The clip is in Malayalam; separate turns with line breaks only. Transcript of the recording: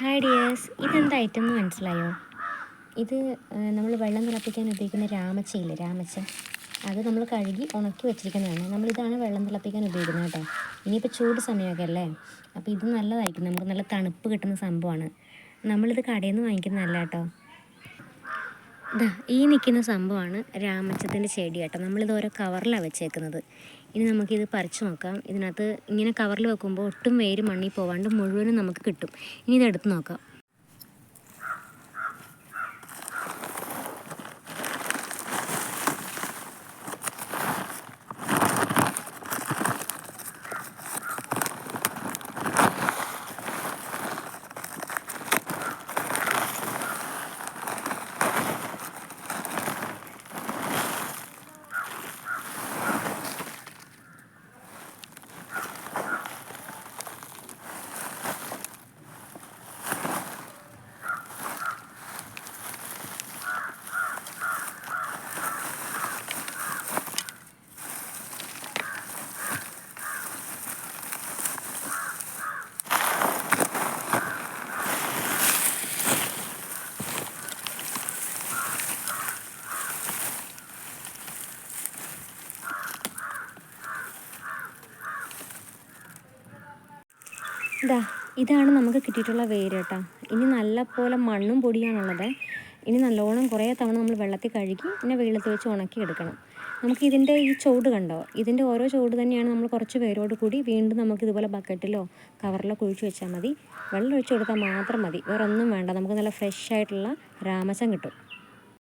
ഹായ് ഡിയേഴ്സ് ഇതെന്താ ഐറ്റം എന്ന് മനസ്സിലായോ? ഇത് നമ്മൾ വെള്ളം തിളപ്പിക്കാൻ ഉപയോഗിക്കുന്ന രാമച്ചയില്ലേ രാമച്ച അത് നമ്മൾ കഴുകി ഉണക്കി വെച്ചിരിക്കുന്നതാണ്. നമ്മളിതാണ് വെള്ളം തിളപ്പിക്കാൻ ഉപയോഗിക്കുന്നത് കേട്ടോ. ഇനിയിപ്പോൾ ചൂട് സമയമൊക്കെ അല്ലേ? അപ്പോൾ ഇത് നല്ലതായിരിക്കും. നമുക്ക് നല്ല തണുപ്പ് കിട്ടുന്ന സംഭവമാണ്. നമ്മളിത് കടയിൽ നിന്ന് വാങ്ങിക്കുന്നതല്ല കേട്ടോ. ഈ നിൽക്കുന്ന സംഭവമാണ് രാമച്ചത്തിന്റെ ചെടി കേട്ടോ. നമ്മളിത് ഓരോ കവറിലാണ് വെച്ചേക്കുന്നത്. ഇനി നമുക്കിത് പറിച്ചു നോക്കാം. ഇതിനകത്ത് ഇങ്ങനെ കവറിൽ വെക്കുമ്പോൾ ഒട്ടും വേര് മണ്ണിൽ പോവാണ്ട് മുഴുവനും നമുക്ക് കിട്ടും. ഇനി ഇത് എടുത്ത് നോക്കാം. ഇതാ ഇതാണ് നമുക്ക് കിട്ടിയിട്ടുള്ള വേര് കേട്ടോ. ഇനി നല്ലപോലെ മണ്ണും പൊടിയാണുള്ളത്. ഇനി നല്ലോണം കുറേ തവണ നമ്മൾ വെള്ളത്തിൽ കഴുകി പിന്നെ വെള്ളത്തിൽ വെച്ച് ഉണക്കി എടുക്കണം. നമുക്ക് ഇതിന്റെ ഈ ചൂട് കണ്ടോ? ഇതിന്റെ ഓരോ ചൂട് തന്നെയാണ് നമ്മൾ കുറച്ച് പേരോട് കൂടി വീണ്ടും നമുക്ക് ഇതുപോലെ ബക്കറ്റിലോ കവറിലോ കുഴിച്ച് വെച്ചാൽ മതി. വെള്ളം ഒഴിച്ച് കൊടുത്താൽ മാത്രം മതി. വേറെ ഒന്നും വേണ്ട. നമുക്ക് നല്ല ഫ്രഷ് ആയിട്ടുള്ള രാമസം കിട്ടും.